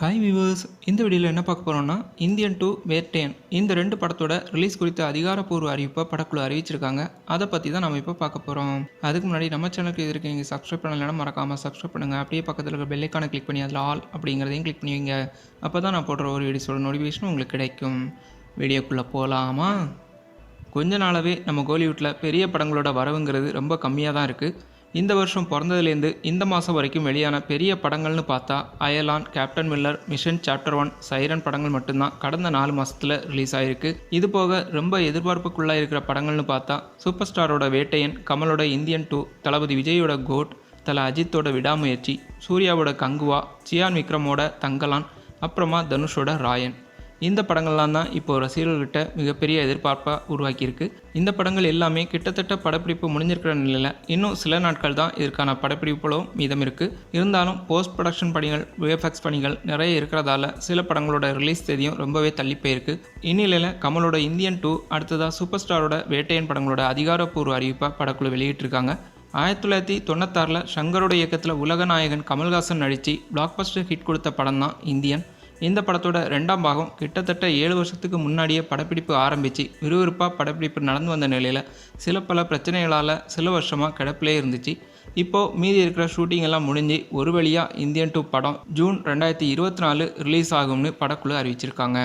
Hi viewers இந்த வீடியோவில் என்ன பார்க்க போகிறோம்னா இந்தியன் டூ வேர்டேன் இந்த ரெண்டு படத்தோட ரிலீஸ் குறித்த அதிகாரப்பூர்வ அறிவிப்பை படக்குழு அறிவிச்சிருக்காங்க. அதை பற்றி தான் நம்ம இப்போ பார்க்க போகிறோம் அதுக்கு முன்னாடி நம்ம சேனலுக்கு இது இருக்கு நீங்கள் சப்ஸ்கிரைப் பண்ணலைன்னா மறக்காமல் சப்ஸ்கிரைப் பண்ணுங்கள் அப்படியே பக்கத்தில் இருக்க பெல்லைக்கான கிளிக் பண்ணி அதில் ஆல் அப்படிங்கிறதையும் கிளிக் பண்ணுவீங்க. அப்போ தான் நான் போடுற ஒரு வீடியோஸோட நோட்டிஃபிகேஷன் உங்களுக்கு கிடைக்கும். வீடியோக்குள்ளே போகலாமா கொஞ்ச நாளாகவே நம்ம கோலிவுட்டில் பெரிய படங்களோட வரவுங்கிறது ரொம்ப கம்மியாக தான் இருக்குது இந்த வருஷம் பிறந்ததுலேருந்து இந்த மாதம் வரைக்கும் வெளியான பெரிய படங்கள்னு பார்த்தா Ayalaan Captain Miller mission chapter one siren படங்கள் மட்டும்தான் கடந்த நாலு மாதத்தில் ரிலீஸ் ஆயிருக்கு. இது போக ரொம்ப எதிர்பார்ப்புக்குள்ளாக இருக்கிற படங்கள்னு பார்த்தா சூப்பர் ஸ்டாரோட வேட்டையன் கமலோட இந்தியன் டூ தளபதி விஜயோட கோட் தலை அஜித்தோட விடாமுயற்சி சூர்யாவோட கங்குவா சியான் விக்ரமோட தங்கலான் அப்புறமா தனுஷோட ராயன். இந்த படங்கள்லாம் தான் இப்போ ரசிகர்கள்கிட்ட மிகப்பெரிய எதிர்பார்ப்பாக உருவாக்கியிருக்கு. இந்த படங்கள் எல்லாமே கிட்டத்தட்ட படப்பிடிப்பு முடிஞ்சிருக்கிற நிலையில் இன்னும் சில நாட்கள் தான் இதற்கான படப்பிடிப்புகளும் மீதம் இருக்குது இருந்தாலும் போஸ்ட் ப்ரொடக்ஷன் பணிகள் விஎஃப்எக்ஸ் பணிகள் நிறைய இருக்கிறதால சில படங்களோட ரிலீஸ் தேதியும் ரொம்பவே தள்ளி போயிருக்கு. இந்நிலையில் கமலோட இந்தியன் டூ அடுத்ததாக சூப்பர் ஸ்டாரோட வேட்டையன் படங்களோட அதிகாரப்பூர்வ அறிவிப்பாக படக்குழு வெளியிட்டிருக்காங்க. ஆயிரத்தி தொள்ளாயிரத்தி தொண்ணூத்தாறில் ஷங்கரோட இயக்கத்தில் உலகநாயகன் கமல்ஹாசன் நடித்து பிளாக்பஸ்டர் ஹிட் கொடுத்த படம் தான் இந்தியன். இந்த படத்தோட ரெண்டாம் பாகம் கிட்டத்தட்ட ஏழு வருஷத்துக்கு முன்னாடியே படப்பிடிப்பு ஆரம்பித்து விறுவிறுப்பாக படப்பிடிப்பு நடந்து வந்த நிலையில் சில பல பிரச்சனைகளால் சில வருஷமாக கிடப்பிலே இருந்துச்சு. இப்போது மீதி இருக்கிற ஷூட்டிங் எல்லாம் முடிஞ்சு ஒரு வழியாக இந்தியன் டூ படம் ஜூன் ரெண்டாயிரத்தி இருபத்தி நாலு ரிலீஸ் ஆகும்னு படக்குழு அறிவிச்சிருக்காங்க.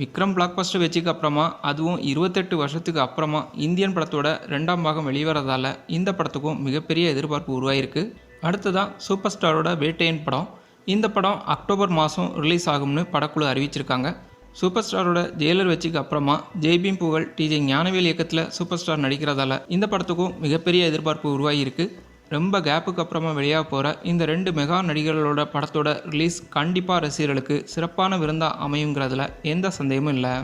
விக்ரம் பிளாக்பஸ்டர் வெச்சுக்கு அப்புறமா அதுவும் இருபத்தெட்டு வருஷத்துக்கு அப்புறமா இந்தியன் படத்தோட ரெண்டாம் பாகம் வெளிவரதால் இந்த படத்துக்கும் மிகப்பெரிய எதிர்பார்ப்பு உருவாயிருக்கு. அடுத்ததான் சூப்பர் ஸ்டாரோட வேட்டையன் படம். இந்த படம் அக்டோபர் மாதம் ரிலீஸ் ஆகும்னு படக்குழு அறிவிச்சிருக்காங்க. சூப்பர் ஸ்டாரோட ஜெயிலர் வச்சுக்கு அப்புறமா ஜெய்பீம் புகழ் டிஜே ஞானவேல் இயக்கத்தில் சூப்பர் ஸ்டார் நடிக்கிறதால இந்த படத்துக்கும் மிகப்பெரிய எதிர்பார்ப்பு உருவாகியிருக்கு ரொம்ப கேப்புக்கு அப்புறமா வெளியாக போகிற இந்த ரெண்டு மெகா நடிகர்களோட படத்தோட ரிலீஸ் கண்டிப்பாக ரசிகர்களுக்கு சிறப்பான விருந்தாக அமையுங்கிறதுல எந்த சந்தேகமும் இல்லை.